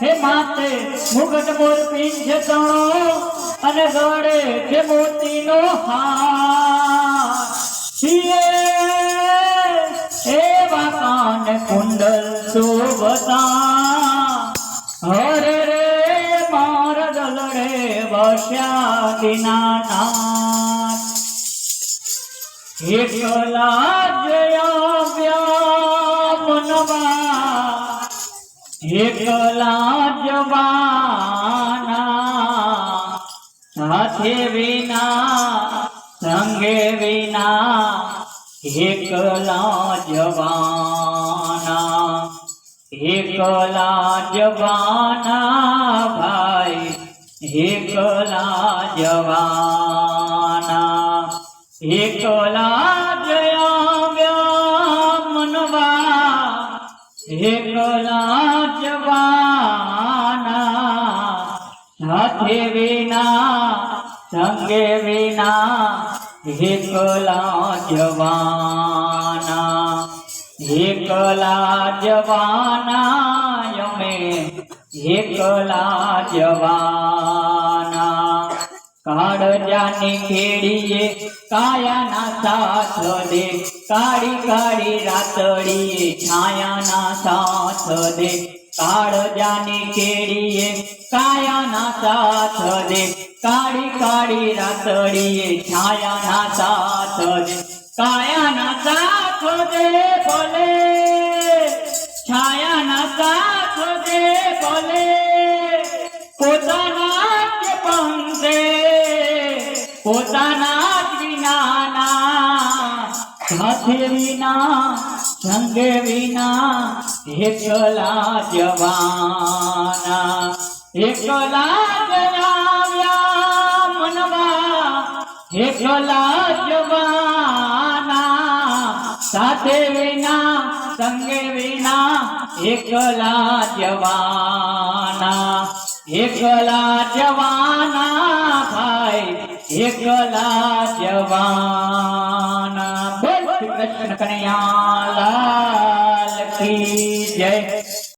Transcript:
હે માતે મુગટ મોર પીંછ તણો અને ગળે છે મોતીનો હાર. સિયે એવા કાન કુંડલ શોભતા. હરે રે, માર દલડે વસ્યા દિનાનાથ એકલા જયા વ્યામનવા એકલા જવાના સાથે વિના, સંગે વિના એકલા જવાના એકલા જવાના ભાઈ એકલા જવાના એકલા જયા મનવા, એકલા સાથે વિના, સંગે વિના, એકલા જવાના. એકલા જવાના, અમે એકલા જવાના. કાળજાની ખેડીએ કાયાના સાથ દે, કાળી કાળી રાતડીએ છાયાના સાથ દે. કાળજાની કેડીએ, કાયાના સાથ દે કાળી કાળી રાતડીએ, છાયાના સાથ દે કાયાના સાથ દે ભલે, છાયાના સાથ દે ભલે, પોતાના જ પંથે પોતાના જ વિનાના, સાથે વિના સંગે વિના એકલા જવાના એકલા જણાવ્યા મનવા એકલા જવાના સાથે વિના, સંગે વિના એકલા જવાના એકલા જવાના ભાઈ એકલા જવાના திருவச்சனக்கனையாளா